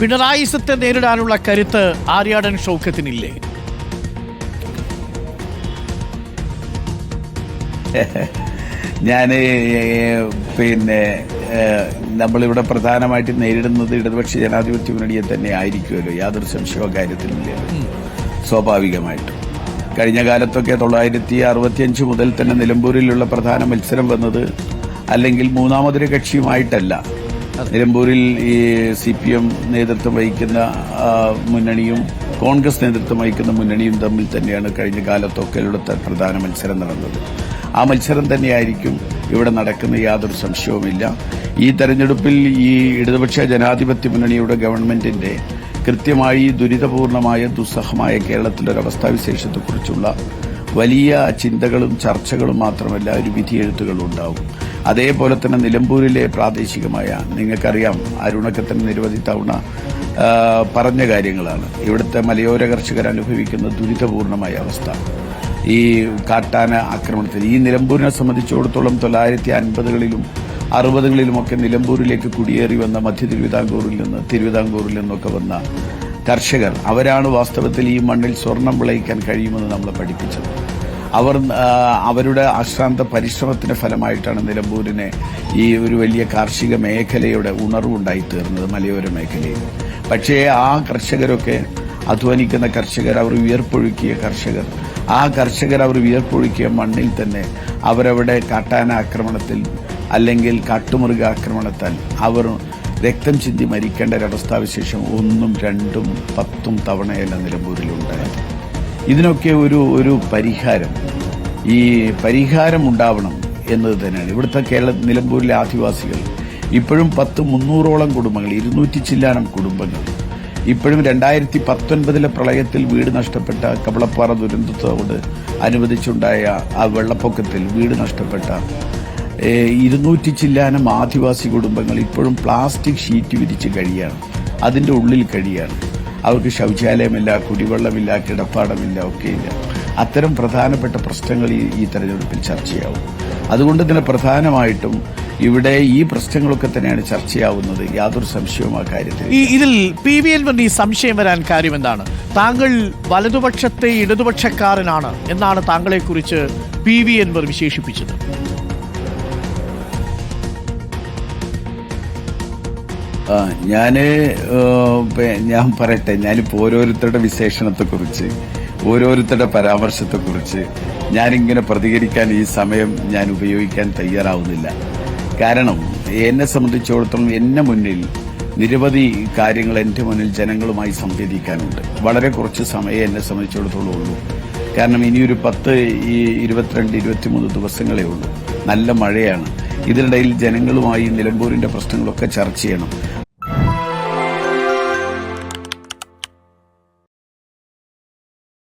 പിണറായിസത്തെ നേരിടാനുള്ള കരുത്ത് ആര്യാടൻ ഷൗക്കത്തിനില്ലേ? ഞാൻ പിന്നെ നമ്മളിവിടെ പ്രധാനമായിട്ട് നേരിടുന്നത് ഇടതുപക്ഷ ജനാധിപത്യ മുന്നണിയെ തന്നെ ആയിരിക്കുമല്ലോ. യാതൊരു സംശയവും കാര്യത്തിലില്ല സ്വാഭാവികമായിട്ടും. കഴിഞ്ഞ കാലത്തൊക്കെ തൊള്ളായിരത്തി അറുപത്തിയഞ്ച് മുതൽ തന്നെ നിലമ്പൂരിലുള്ള പ്രധാന മത്സരം വന്നത് അല്ലെങ്കിൽ മൂന്നാമതൊരു കക്ഷിയുമായിട്ടല്ല. നിലമ്പൂരിൽ ഈ സി പി എം നേതൃത്വം വഹിക്കുന്ന മുന്നണിയും കോൺഗ്രസ് നേതൃത്വം വഹിക്കുന്ന മുന്നണിയും തമ്മിൽ തന്നെയാണ് കഴിഞ്ഞ കാലത്തൊക്കെ ഇവിടുത്തെ പ്രധാന മത്സരം നടന്നത്. ആ മത്സരം തന്നെയായിരിക്കും ഇവിടെ നടക്കുന്ന യാതൊരു സംശയവുമില്ല. ഈ തെരഞ്ഞെടുപ്പിൽ ഈ ഇടതുപക്ഷ ജനാധിപത്യ മുന്നണിയുടെ ഗവൺമെന്റിന്റെ കൃത്യമായി ദുരിതപൂർണമായ ദുസ്സഹമായ കേരളത്തിലെ ഒരു അവസ്ഥാവിശേഷത്തെക്കുറിച്ചുള്ള വലിയ ചിന്തകളും ചർച്ചകളും മാത്രമല്ല ഒരു വിധിയെഴുത്തുകളും ഉണ്ടാവും. അതേപോലെ തന്നെ നിലമ്പൂരിലെ പ്രാദേശികമായ നിങ്ങൾക്കറിയാം അരുണക്കത്തിന് നിരവധി തവണ പറഞ്ഞ കാര്യങ്ങളാണ്. ഇവിടുത്തെ മലയോര കർഷകർ അനുഭവിക്കുന്ന ദുരിതപൂർണമായ അവസ്ഥ. ഈ കാട്ടാന ആക്രമണത്തിൽ ഈ നിലമ്പൂരിനെ സംബന്ധിച്ചിടത്തോളം തൊള്ളായിരത്തി അൻപതുകളിലും അറുപതുകളിലുമൊക്കെ നിലമ്പൂരിലേക്ക് കുടിയേറി വന്ന മധ്യ തിരുവിതാംകൂറിൽ നിന്ന് തിരുവിതാംകൂറിൽ നിന്നൊക്കെ വന്ന കർഷകർ അവരാണ് വാസ്തവത്തിൽ ഈ മണ്ണിൽ സ്വർണം വിളയിക്കാൻ കഴിയുമെന്ന് നമ്മളെ പഠിപ്പിച്ചത്. അവർ അവരുടെ അശ്രാന്ത പരിശ്രമത്തിന്റെ ഫലമായിട്ടാണ് നിലമ്പൂരിനെ ഈ ഒരു വലിയ കാർഷിക മേഖലയുടെ ഉണർവുണ്ടായി തീർന്നത് മലയോര മേഖലയിൽ. പക്ഷേ ആ കർഷകരൊക്കെ അധ്വാനിക്കുന്ന കർഷകർ അവർ വിയർപ്പൊഴുക്കിയ കർഷകർ ആ കർഷകർ അവർ വിയർപ്പൊഴുക്കിയ മണ്ണിൽ തന്നെ അവരവിടെ കാട്ടാന ആക്രമണത്തിൽ അല്ലെങ്കിൽ കാട്ടുമൃഗ ആക്രമണത്താൽ അവർ രക്തം ചിന്തി മരിക്കേണ്ട ഒരവസ്ഥാവിശേഷം ഒന്നും രണ്ടും പത്തും തവണയല്ല നിലമ്പൂരിലുണ്ടായത്. ഇതിനൊക്കെ ഒരു ഒരു പരിഹാരം. ഈ പരിഹാരം ഉണ്ടാവണം എന്നത് തന്നെയാണ്. ഇവിടുത്തെ കേരള നിലമ്പൂരിലെ ആദിവാസികൾ ഇപ്പോഴും പത്ത് മുന്നൂറോളം കുടുംബങ്ങൾ ഇരുന്നൂറ്റി ചില്ലാനം കുടുംബങ്ങൾ. ഇപ്പോഴും രണ്ടായിരത്തി പത്തൊൻപതിലെ പ്രളയത്തിൽ വീട് നഷ്ടപ്പെട്ട കവളപ്പാറ ദുരന്തത്തോട് അനുവദിച്ചുണ്ടായ ആ വെള്ളപ്പൊക്കത്തിൽ വീട് നഷ്ടപ്പെട്ട ഇരുന്നൂറ്റി ചില്ലാനം ആദിവാസി കുടുംബങ്ങൾ ഇപ്പോഴും പ്ലാസ്റ്റിക് ഷീറ്റ് വിരിച്ച് കഴിയാണ്. അതിന്റെ ഉള്ളിൽ കഴിയാണ്. അവർക്ക് ശൗചാലയമില്ല കുടിവെള്ളമില്ല കിടപ്പാടമില്ല ഒക്കെയില്ല. അത്തരം പ്രധാനപ്പെട്ട പ്രശ്നങ്ങൾ ഈ ഈ തെരഞ്ഞെടുപ്പിൽ ചർച്ചയാവും. അതുകൊണ്ട് തന്നെ പ്രധാനമായിട്ടും ഇവിടെ ഈ പ്രശ്നങ്ങളൊക്കെ തന്നെയാണ് ചർച്ചയാവുന്നത്. യാതൊരു സംശയവും ആ കാര്യത്തിൽ ഈ ഇതിൽ പി വി എൻവറിന് ഈ സംശയം വരാൻ കാര്യം എന്താണ് താങ്കൾ വലതുപക്ഷത്തെ ഇടതുപക്ഷക്കാരനാണ് എന്നാണ് താങ്കളെക്കുറിച്ച് പി വി എൻവർ വിശേഷിപ്പിച്ചത്. ആ, ഞാൻ ഞാൻ പറയട്ടെ ഞാനിപ്പോ ഓരോരുത്തരുടെ വിശേഷണത്തെക്കുറിച്ച് ഓരോരുത്തരുടെ പരാമർശത്തെക്കുറിച്ച് ഞാനിങ്ങനെ പ്രതികരിക്കാൻ ഈ സമയം ഞാൻ ഉപയോഗിക്കാൻ തയ്യാറാവുന്നില്ല. കാരണം എന്നെ സംബന്ധിച്ചിടത്തോളം എന്നെ മുന്നിൽ നിരവധി കാര്യങ്ങൾ എന്റെ മുന്നിൽ ജനങ്ങളുമായി സംവേദിക്കാനുണ്ട്. വളരെ കുറച്ച് സമയം എന്നെ സംബന്ധിച്ചിടത്തോളം ഉള്ളൂ. കാരണം ഇനിയൊരു പത്ത് ഈ ഇരുപത്തിരണ്ട് ഇരുപത്തിമൂന്ന് ദിവസങ്ങളേ ഉള്ളൂ. നല്ല മഴയാണ്. ഇതിനിടയിൽ ജനങ്ങളുമായി നിലമ്പൂരിന്റെ പ്രശ്നങ്ങളൊക്കെ ചർച്ച ചെയ്യണം.